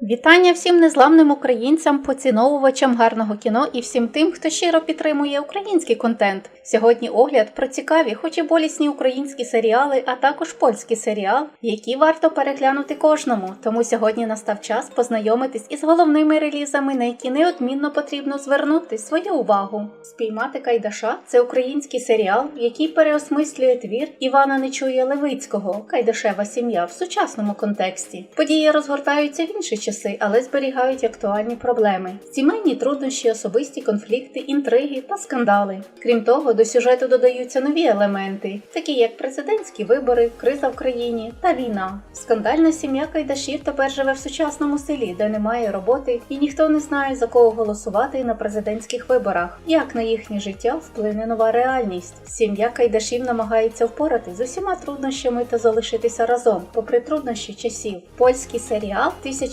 Вітання всім незламним українцям, поціновувачам гарного кіно і всім тим, хто щиро підтримує український контент. Сьогодні огляд про цікаві, хоч і болісні українські серіали, а також польський серіал, які варто переглянути кожному. Тому сьогодні настав час познайомитись із головними релізами, на які неодмінно потрібно звернути свою увагу. Спіймати Кайдаша це український серіал, який переосмислює твір Івана Нечуя Левицького Кайдашева сім'я в сучасному контексті. Події розгортаються в інші часи, але зберігають актуальні проблеми: сімейні труднощі, особисті конфлікти, інтриги та скандали. Крім того, до сюжету додаються нові елементи, такі як президентські вибори, криза в країні та війна. Скандальна сім'я Кайдашів тепер живе в сучасному селі, де немає роботи, і ніхто не знає за кого голосувати на президентських виборах. Як на їхнє життя вплине нова реальність? Сім'я Кайдашів намагається впорати з усіма труднощами та залишитися разом, попри труднощі часів. Польський серіал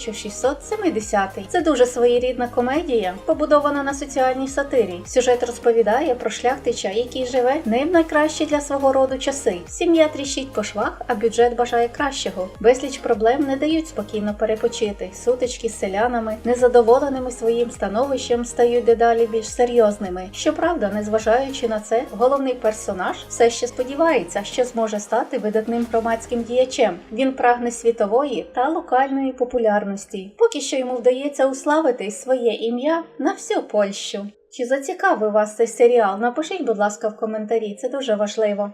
1670. Це дуже своєрідна комедія, побудована на соціальній сатирі. Сюжет розповідає про шляхтича, який живе не в найкращі для свого роду часи. Сім'я тріщить по швах, а бюджет бажає кращого. Безліч проблем не дають спокійно перепочити. Сутички з селянами, незадоволеними своїм становищем, стають дедалі більш серйозними. Щоправда, незважаючи на це, головний персонаж все ще сподівається, що зможе стати видатним громадським діячем. Він прагне світової та локальної популярності. Поки що йому вдається уславити своє ім'я на всю Польщу. Чи зацікавив вас цей серіал? Напишіть, будь ласка, в коментарі, це дуже важливо.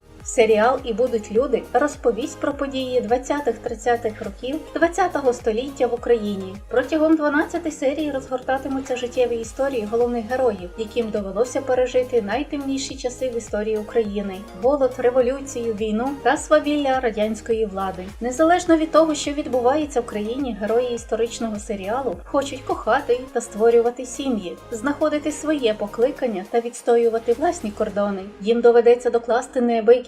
Серіал і будуть люди розповість про події 20-30-х років 20-го століття в Україні. Протягом 12 серій розгортатимуться життєві історії головних героїв, яким довелося пережити найтемніші часи в історії України: голод, революцію, війну та свавілля радянської влади. Незалежно від того, що відбувається в країні, герої історичного серіалу хочуть кохати та створювати сім'ї, знаходити своє покликання та відстоювати власні кордони. Їм доведеться докласти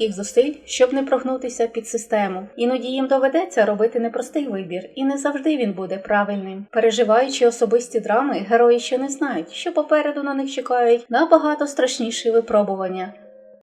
неабияких зусиль, щоб не прогнутися під систему. Іноді їм доведеться робити непростий вибір, і не завжди він буде правильним. Переживаючи особисті драми, герої ще не знають, що попереду на них чекають набагато страшніші випробування.